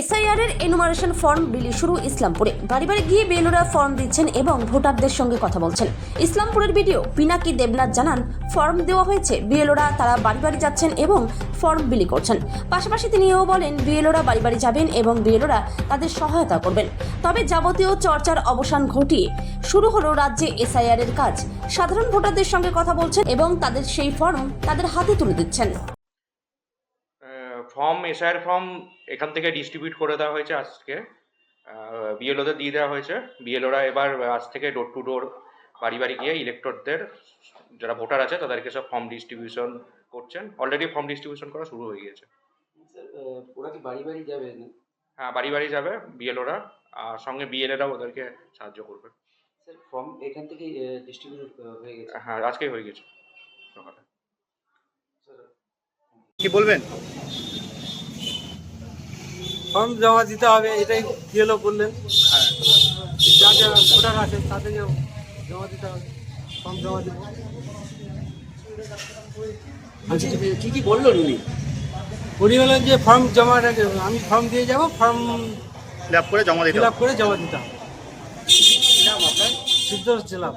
SIR এর enumeration form বিলি শুরু ইসলামপুরে। বাড়ি বাড়ি গিয়ে বেলোরা ফর্ম দিচ্ছেন এবং ভোটারদের সঙ্গে কথা বলছেন। ইসলামপুরের ভিডিও পিনাকি দেবনাথ জানান ফর্ম দেওয়া হয়েছে, বিএলওরা তারা বাড়ি বাড়ি যাচ্ছেন এবং ফর্ম বিলি করছেন। পাশাপাশি তিনি এও বলেন, বিএলওরা বাড়ি বাড়ি যাবেন এবং বিএলওরা তাদের সহায়তা করবেন। তবে যাবতীয় চর্চার অবসান ঘটিয়ে শুরু হলো রাজ্যে এসআইআর এর কাজ। সাধারণ ভোটারদের সঙ্গে কথা বলছেন এবং তাদের সেই ফর্ম তাদের হাতে তুলে দিচ্ছেন। ফর্ম এসআইআর ফর্ম এখান থেকে ডিস্ট্রিবিউট করে দেওয়া হয়েছে আজকে। বিএলওদের দিয়ে দেওয়া হয়েছে। বিএলওরা এবার আজ থেকে ডোর টু ডোর বাড়ি বাড়ি গিয়ে ইলেক্টরদের যারা ভোটার আছে তাদেরকে সব ফর্ম ডিস্ট্রিবিউশন করছেন। অলরেডি ফর্ম ডিস্ট্রিবিউশন করা শুরু হয়ে গিয়েছে। স্যার ওরা কি বাড়ি বাড়ি যাবে? হ্যাঁ বাড়ি বাড়ি যাবে বিএলওরা আর সঙ্গে বিএলএরাও ওদেরকে সাহায্য করবে। স্যার ফর্ম এখান থেকে ডিস্ট্রিবিউট হয়ে গেছে? হ্যাঁ আজকেই হয়ে গেছে। সকালে। স্যার কি বলবেন? ফর্ম জমা দিতে হবে এটাই বিএলও বললেন যা যা ভোটার আছে তাদেরকে জমা দিতে হবে ফর্ম জমা দিব কি কি বললেন উনি? উনি বললেন যে ফর্ম জমা আমি ফর্ম দিয়ে যাব ফর্ম ফিল আপ করে জমা দিতে ফিল আপ করে জমা দিতে হবে। সিদ্ধ ছিলাম